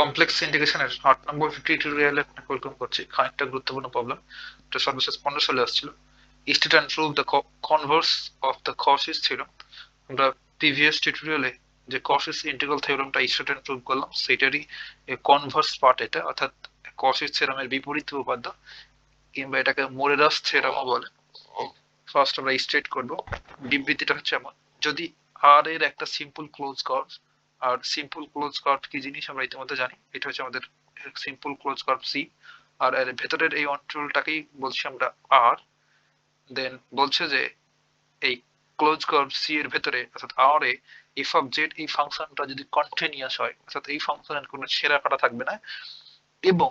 Complex ইন্টিগ্রেশনের আট নম্বর টিউটোরিয়ালে আপনাকে ওয়েলকাম করছি। খানিকটা গুরুত্বপূর্ণ প্রবলেম এটা সর্বশেষ পনেরো সালে আসছিল। State and prove the converse of the Cauchy's theorem আমরা প্রিভিয়াস টিউটোরিয়ালে যে কসিস ইন্টিগ্রাল থিওরামটা স্টেট অ্যান্ড প্রুভ করলাম, সেটারই কনভার্স পার্ট এটা, অর্থাৎ কসিস থিওরামের বিপরীত উপাদ্য কিংবা এটাকে মোরেরাস থিওরামও বলে। ফার্স্ট আমরা স্ট্রেট করব। বিবৃতিটা হচ্ছে এমন। যদি আর এর একটা সিম্পল ক্লোজ কার্ভ আর সিম্পল ক্লোজ কার্ভ কি জিনিস আমরা ইতিমধ্যে জানি? এটা হচ্ছে আমাদের simple close curve C R এর ভেতরের এই অঞ্চলটাকেই বলছি আমরা আর দেন বলছে যে এই ক্লোজ কার্ভ সি এর ভেতরে, অর্থাৎ আর এ এফ অফ জেড এই ফাংশনটা যদি কন্টিনিউয়াস হয়, অর্থাৎ এই ফাংশনের কোনো ছেঁড়া ফাটা থাকবে না, এবং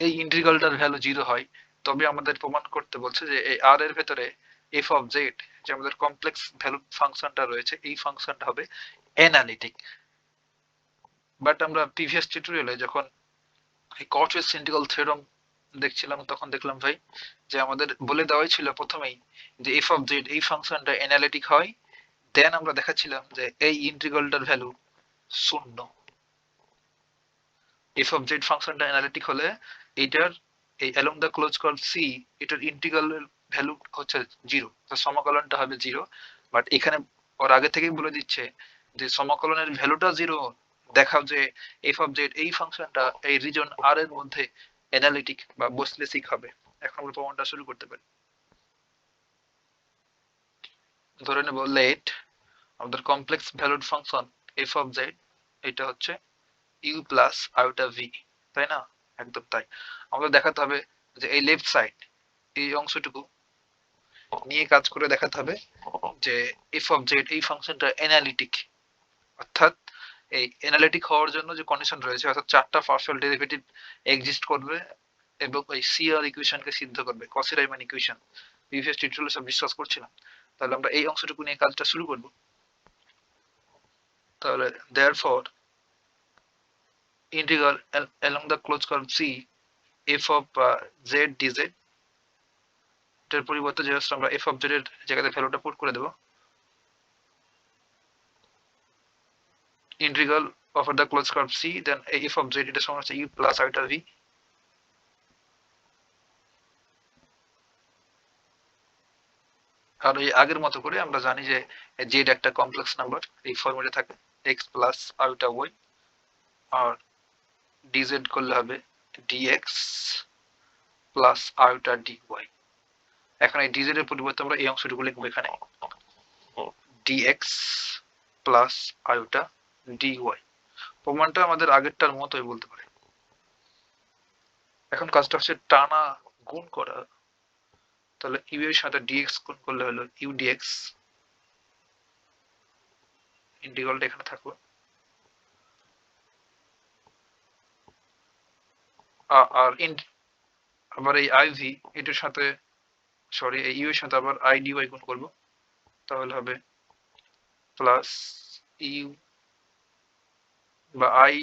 এই ইন্টিগ্রালটার ভ্যালু জিরো হয়, তবে আমাদের প্রমাণ করতে বলছে যে এই আর এর ভেতরে এফ অফ জেড যে আমাদের কমপ্লেক্স ভ্যালু ফাংশনটা রয়েছে, এই ফাংশনটা হবে অ্যানালিটিক বাট আমরা প্রিভিয়াস টিউটোরিয়ালে যখন এই কটওয়েস ইন্টিগ্রাল থিওরাম দেখছিলাম, তখন দেখলাম ভাই যে আমাদের বলে দেওয়াই ছিল প্রথমেই যে এফ অফ জেড এই ফাংশনটা অ্যানালিটিক হয় দেন আমরা দেখাচ্ছিলাম যে এই ইন্টিগ্রালটার ভ্যালু শূন্য। এফ অফ জেড ফাংশনটা অ্যানালিটিক হলে এইটার এই along the close curve C এটার ইন্টিগ্রালের ভ্যালু হচ্ছে জিরো সমাকলনটা হবে জিরো বাট এখানে ওর আগে থেকেই বলে দিচ্ছে যে সমাকলনের ভ্যালুটা জিরো দেখাও যে এফ অফ জেড এই ফাংশনটা এই রিজন আর এর মধ্যে অ্যানালিটিক বা বসলেসিক হবে। এখন আমরা প্রমাণটা শুরু করতে পারি। ধরে নেব লেট আমাদের complex valued function f of z এটা হচ্ছে ইউ প্লাস আইটা ভি তাই না? একদম তাই। আমাদের দেখাতে হবে যে এই লেফট সাইড এই অংশটুকু নিয়ে কাজ করে দেখাতে হবে যে এফ অফ জেড এই ফাংশনটা অ্যানালিটিক অর্থাৎ এই অ্যানালিটিক হওয়ার জন্য যে কন্ডিশন রয়েছে অর্থাৎ চারটা পার্শিয়াল ডেরিভেটিভ এক্সিস্ট করবে এবং এই সি আর ইকুয়েশনকে সিদ্ধ করবে কসি রাইমান ইকুয়েশন প্রিভিয়াস টিউটোরিয়ালে সব ডিসকাস করছিলাম। তাহলে আমরা এই অংশটুকু নিয়ে কাজটা শুরু করব। তাহলে therefore integral along the closed curve C f of uh, z dz এটার পরিবর্তে জাস্ট আমরা f of z এর জায়গাতে ভ্যালুটা পুট করে দেব integral of the closed curve C then f of z এটা সমান হচ্ছে u plus iota v. আর এই আগের মতো করে আমরা জানি যে জেড একটা কমপ্লেক্স নাম্বার এই ফর্মুলা থাকে x plus iota ওয়াই আর dz করলে হবে dx plus iota d y এখন এই dz এর পরিবর্তে আমরা এই অংশটুকু লিখব এখানে। dx প্লাস আয়োটা dy প্রমাণটা আমাদের আগেরটার মতোই বলতে পারে। এখন কাজটা হচ্ছে টানা গুণ করা। তাহলে ইউ এর সাথে dx গুণ করলে হলো ইউ dx ইন্টিগ্রালটা এখানে থাকল। আর আবার এই আইভি এটার সাথে সরি এই ইউ এর সাথে আবার আই ডিওয়াই গুণ করব। তাহলে হবে প্লাস ইউ বা আই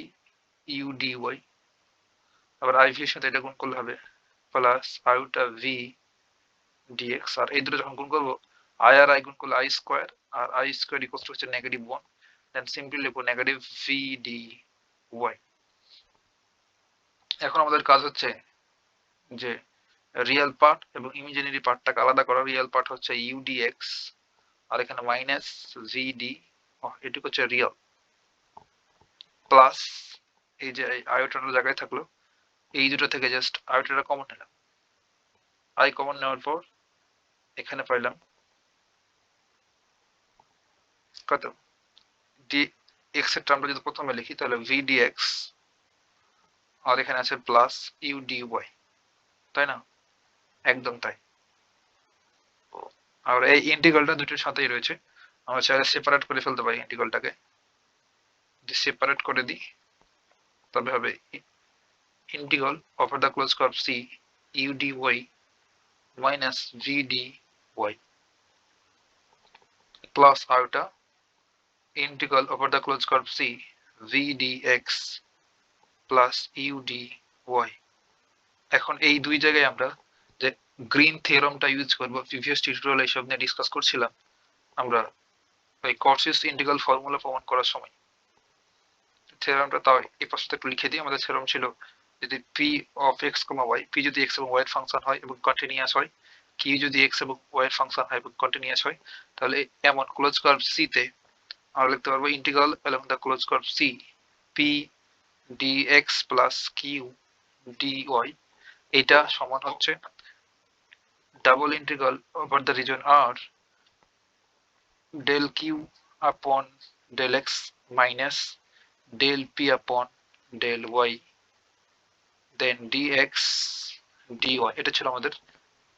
ইউ ডিওয়াই আবার আইভি এর সাথে এটা গুণ করলে হবে plus iota v d x আর এই দুটো যখন গুণ করব আই আর আই গুণ করলে আই স্কোয়ার আর আই স্কোয়ার ইকোয়াল হচ্ছে নেগেটিভ ওয়ান দেন সিম্পলি লিখব নেগেটিভ ভি ডি ওয়াই এখন আমাদের কাজ হচ্ছে যে রিয়েল পার্ট এবং ইমাজিনারি পার্টটাকে আলাদা করা। রিয়েল পার্ট হচ্ছে ইউডিএক্স আর এখানে মাইনাস ভিডি এটুকু হচ্ছে রিয়েল প্লাস এই যে আয়োটার জায়গায় থাকল, এই দুটো থেকে জাস্ট আয়োটাটা কমন নিলাম। আই কমন নেওয়ার পর এখানে পাইলাম কত? ডি এক্সের আমরা যদি প্রথমে লিখি, তাহলে ভিডিএক্স আর এখানে আছে প্লাস ইউ ডি ওয়াই তাই না? একদম তাই। আর এই ইন্টিগ্রালটা দুটোর সাথেই রয়েছে। আমরা চাইলে সেপারেট করে ফেলতে পারি ইন্টিগ্রালটাকে সেপারেট করে দিই, তবে হবে integral of the close curve C u d y minus v d y plus iota integral over the close curve C v d x plus u d y এখন এই দুই জায়গায় আমরা যে গ্রিন থিওরামটা ইউজ করব প্রিভিয়াস টিউটোরিয়াল এইসব নিয়ে ডিসকাস করছিলাম, আমরা ওই কর্সিস ইন্টিগ্রাল ফর্মুলা প্রমাণ করার সময়। থিওরামটা তাও এই পাশে একটু লিখে দিই। আমাদের থিওরাম ছিল যদি P of x comma y P যদি এক্স এবং ওয়াই এর ফাংশন হয় এবং কন্টিনিউয়াস হয় কিউ যদি এক্স এবং ওয়াই এর ফাংশন হয় এবং কন্টিনিউয়াস হয়, তাহলে এমন ক্লোজ কার্ভ সি তে আমরা লিখতে পারব integral along the close curve C P d x plus Q d y এটা সমান হচ্ছে double integral over the region R del q upon del x minus del p upon del y, then dx, dy, এটা ছিল আমাদের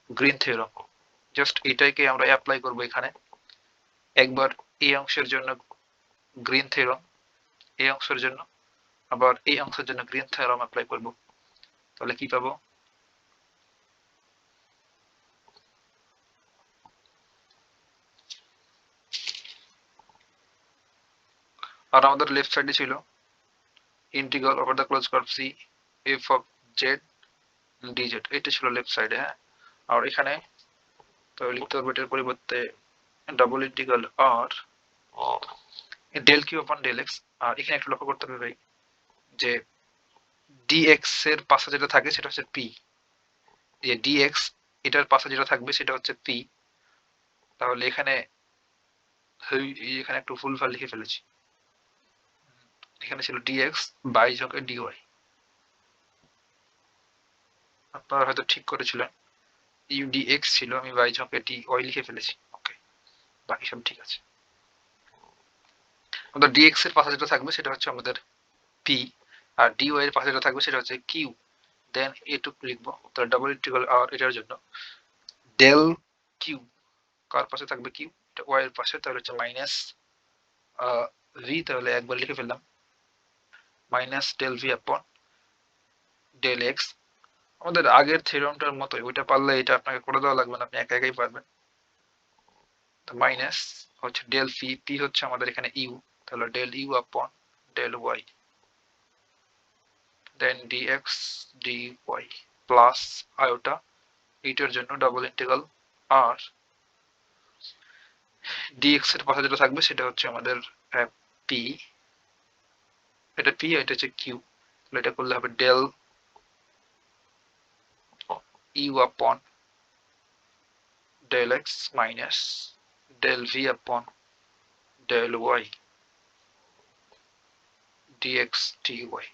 green theorem just এটাকে আমরা apply করব এখানে। একবার এই অংশের জন্য গ্রিন থিওরাম এই অংশের জন্য, আবার এই অংশের জন্য গ্রিন থিওরাম অ্যাপ্লাই করব। তাহলে কি পাবো? আর আমাদের লেফট সাইডে ছিল integral over the close curve C f of z d z এটা ছিল লেফট সাইডে হ্যাঁ? আর এখানে তো লিখতে পারব এটার পরিবর্তে double integral R del q upon del x আর এখানে একটু লক্ষ্য করতে হবে ভাই, যে ডিএক্স এর পাশে যেটা থাকে সেটা হচ্ছে পি যে ডিএক্স এটার পাশে যেটা থাকবে সেটা হচ্ছে পি তাহলে এখানে এখানে একটু ফাল লিখে ফেলেছি। এখানে ছিল ডিএক্স বাই যোগে ডিওয়াই আপনারা হয়তো ঠিক করেছিলেন। ইউডিএক্স ছিল, আমি বাই যোগে ওয়াই লিখে ফেলেছি। ওকে বাকি সব ঠিক আছে। আমাদের ডিএক্স এর পাশে যেটা থাকবে, সেটা হচ্ছে আমাদের পি আর ডিওয়াই এর পাশে যেটা থাকবে, সেটা হচ্ছে কিউ দেন এটুকু লিখব তাহলে ডাবল ইন্টিগ্রাল আর এটার জন্য। ডেল কিউ কার পাশে থাকবে কিউ এটা ওয়াই এর পাশে, তাহলে হচ্ছে মাইনাস ভি তাহলে একবার লিখে ফেললাম। Minus del v upon del x আমাদের আগের থিওরামটার মতোই, ওইটা পারলে এটা আপনাকে করে দেওয়া লাগবে না, আপনি একা একাই পারবেন। তো মাইনাস হচ্ছে ডেল পি পি হচ্ছে আমাদের এখানে ইউ তাহলে del u upon del y then d x d y plus iota এইটার জন্য ডাবল ইন্টিগ্রাল আর ডিএক্স এর পাশে যেটা থাকবে সেটা হচ্ছে আমাদের পি এটা পি এটা হচ্ছে কিউ তাহলে এটা করলে হবে del u upon del x minus del v upon del y d x d y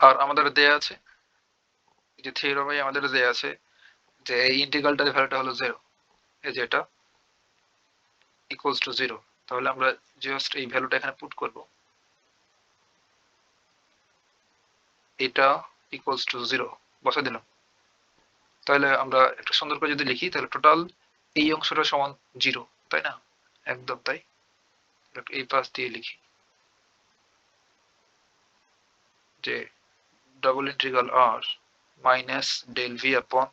আর আমাদের দেয়া আছে যে থিওরামে আমাদের দেয়া আছে যে এই ইন্টিগ্রালটার ভ্যালুটা হলো জিরো এই যেটা ইকুয়ালস টু জিরো তাহলে আমরা জাস্ট এই ভ্যালুটা এখানে পুট করব। এটা ইকুয়ালস টু জিরো বসে দিলাম। তাহলে আমরা একটু সুন্দর করে যদি লিখি, তাহলে টোটাল এই অংশটা সমান জিরো তাই না? একদম তাই? এই পাশ দিয়ে লিখি। যে double integral R minus del v upon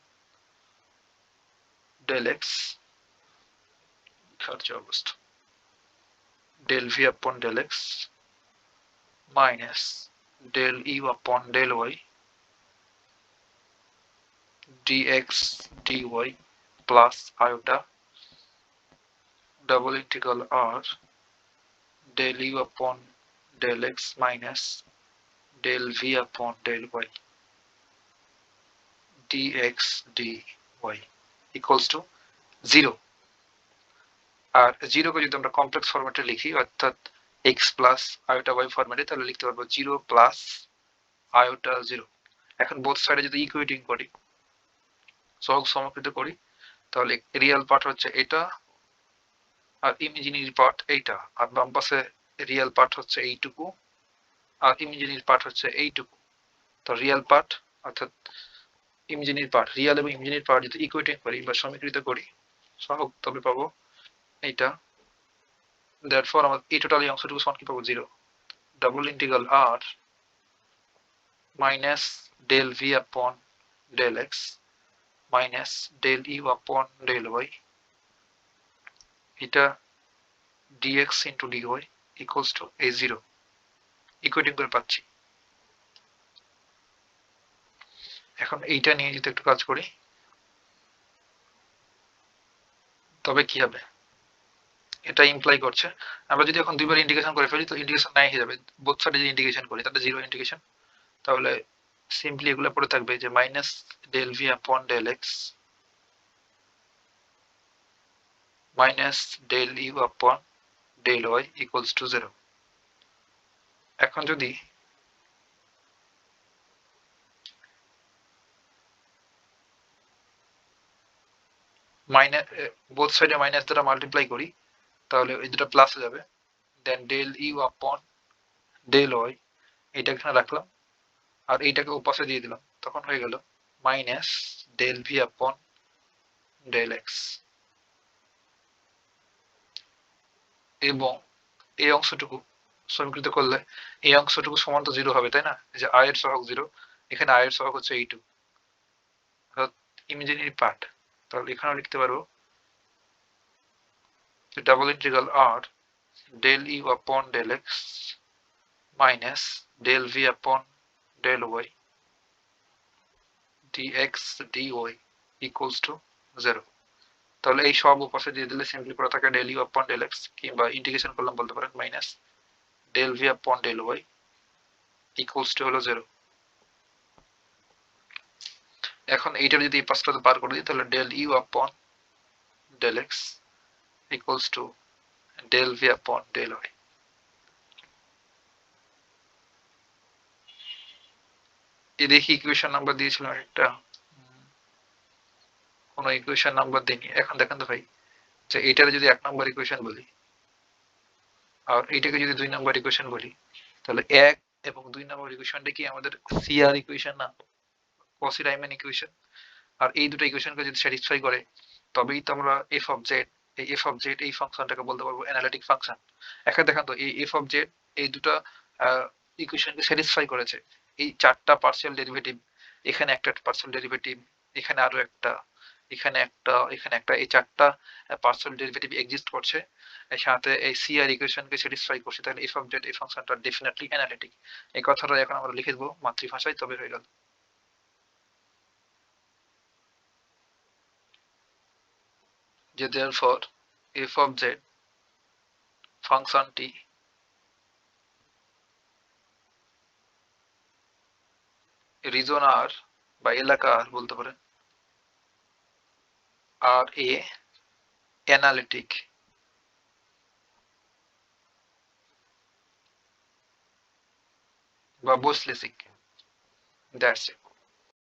del x খার্য অবস্থা। del v upon del x minus del u upon del y dx dy plus iota double integral r del u upon del x minus del v upon del y dx dy equals to 0 আর জিরোকে যদি আমরা complex ফরম্যাটে লিখি অর্থাৎ x plus iota Y ফরম্যাটে তাহলে লিখতে পারব জিরো প্লাস আয়োটা জিরো এখন বোথ সাইডে যদি করি, সহগ সমকৃত করি, তাহলে রিয়েল পার্ট হচ্ছে এটা আর ইমেজিনারি পার্ট এইটা। আর বাম পাশে রিয়েল পার্ট হচ্ছে এইটুকু, আর ইমেজিনারি পার্ট হচ্ছে এইটুকু। তো রিয়েল পার্ট অর্থাৎ ইমেজিনারি পার্ট রিয়েল এবং ইমেজিনারি পার্ট যদি ইকুয়েটিং করি বা সমীকৃত করি, সহগ তবে পাবো এইটা। Therefore, আমার এই টোটাল এই অংশটুকু সমান কি পাবো? Zero double integral R minus del v upon del x minus del u upon del y এটা into d y equals to a zero equating করে পাচ্ছি। এখন এইটা নিয়ে যদি একটু কাজ করি, তবে কি হবে? এটা ইমপ্লাই করছে। আমরা যদি এখন দুইবার ইন্ডিকেশন করে ফেলি, তো ইন্ডিকেশন নাই হয়ে যাবে। বোথ সাইডে যদি ইন্ডিকেশন করি, তাহলে জিরো ইন্ডিকেশন তাহলে সিম্পলি এগুলো পড়ে থাকবে যে minus del v upon del x minus del u upon del y equals to zero এখন যদি মাইনাস বোথ সাইডে মাইনাস দ্বারা মাল্টিপ্লাই করি তাহলে এই দুটো প্লাস হয়ে যাবে। Then del u upon del y এটা এখানে রাখলাম। আর এইটাকে ওপাশে দিয়ে দিলাম। তখন হয়ে গেল minus del v upon del x এবং এই অংশটুকু সমীকৃত করলে এই অংশটুকু সমান তো জিরো হবে, তাই না? যে আয়ের সহক জিরো এখানে আয়ের সহক হচ্ছে এইটু অর্থাৎ ইমাজিনারি পার্ট। তাহলে এখানেও লিখতে পারব double integral R del u upon del x minus del v upon del y dx dy equals to 0 তাহলে এই সব উপাশে দিয়ে দিলে সিম্পলি করে থাকে del u upon del x কিংবা ইন্টিগ্রেশন করলাম বলতে পারেন minus del v upon del y equals to হলো 0 এখন এইটার যদি এই পাশটাতে বার করে দিই তাহলে del u upon del x equals to del v upon del y. এই দেখি ইকুয়েশন নাম্বার দিয়েছিলাম একটা। ইকুয়েশন নাম্বার দিইনি। এখন দেখেন তো ভাই, যে যদি এক নম্বর ইকুয়েশন বলি, আর এইটাকে যদি দুই নম্বর ইকুয়েশন বলি, তাহলে এক এবং দুই নম্বর ইকুয়েশনটা কি আমাদের সিআর ইকুয়েশন না? কসি রাইম্যান ইকুয়েশন আর এই দুটো ইকুয়েশনকে যদি স্যাটিসফাই করে, তবেই তো আমরা এফ অফ জেড এই এফ অফ জেড এই ফাংশনটাকে বলতে পারব অ্যানালিটিক ফাংশন তো, এই এফ অফ জেড এই দুটো ইকুয়েশনকে স্যাটিসফাই করেছে। এই চারটা পার্সিয়াল ডেরিভেটিভ এখানে একটা পার্সিয়াল ডেরিভেটিভ এখানে একটা এখানে একটা এখানে একটা। এই চারটা পার্সিয়াল ডেরিভেটিভ এক্সিস্ট করছে। সাথে এই সি আর ইকুয়েশনকে স্যাটিসফাই করছে। তাহলে এফ অফ জেড এই ফাংশনটা ডেফিনেটলি অ্যানালিটিক এই কথাটা এখন আমরা লিখে দেবো মাতৃভাষায়, তবে হয়ে গেল। যে therefore f of z ফাংশনটি রিজন আর বা এলাকা আর বলতে পারেন। আর এ অ্যানালিটিক বা বসলেসিক দ্যাটস ইট